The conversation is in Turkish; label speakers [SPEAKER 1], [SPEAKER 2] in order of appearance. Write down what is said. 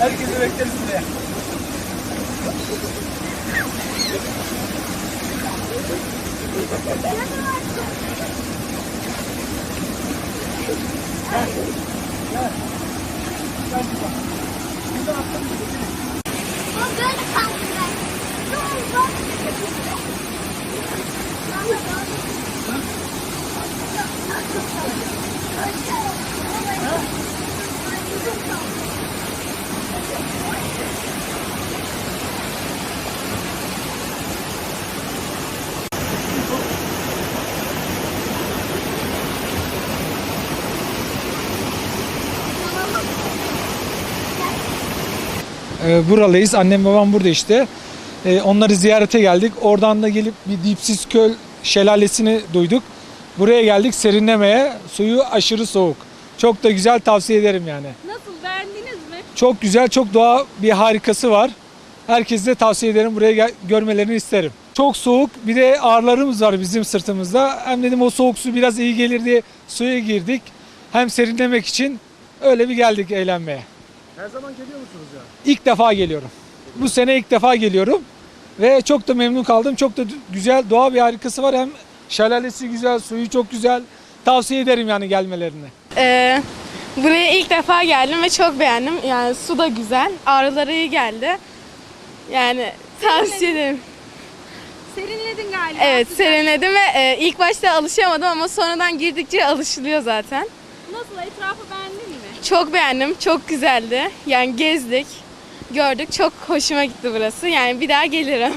[SPEAKER 1] Herkesi bekleriz buraya. Ee, buralıyız. Annem babam burada işte. Ee, onları ziyarete geldik. Oradan da gelip bir Dipsiz Köl şelalesini duyduk. Buraya geldik serinlemeye. Suyu aşırı soğuk. Çok da güzel tavsiye ederim yani.
[SPEAKER 2] Nasıl beğendiniz mi?
[SPEAKER 1] Çok güzel, çok doğa bir harikası var. Herkese tavsiye ederim. Buraya gel- görmelerini isterim. Çok soğuk. Bir de ağrılarımız var bizim sırtımızda. Hem dedim o soğuk su biraz iyi gelir diye suya girdik. Hem serinlemek için öyle bir geldik eğlenmeye.
[SPEAKER 3] Her zaman geliyor musunuz ya?
[SPEAKER 1] İlk defa geliyorum. Bu sene ilk defa geliyorum. Ve çok da memnun kaldım. Çok da güzel doğa bir harikası var. Hem şelalesi güzel, suyu çok güzel. Tavsiye ederim yani gelmelerini.
[SPEAKER 4] Ee, buraya ilk defa geldim ve çok beğendim. Yani su da güzel, ağrıları iyi geldi. Yani tavsiye ederim.
[SPEAKER 2] Serinledin galiba.
[SPEAKER 4] Evet serinledim ve e, ilk başta alışamadım ama sonradan girdikçe alışılıyor zaten.
[SPEAKER 2] Nasıl etrafı beğendin mi?
[SPEAKER 4] Çok beğendim, çok güzeldi. Yani gezdik, gördük, çok hoşuma gitti burası. Yani bir daha gelirim.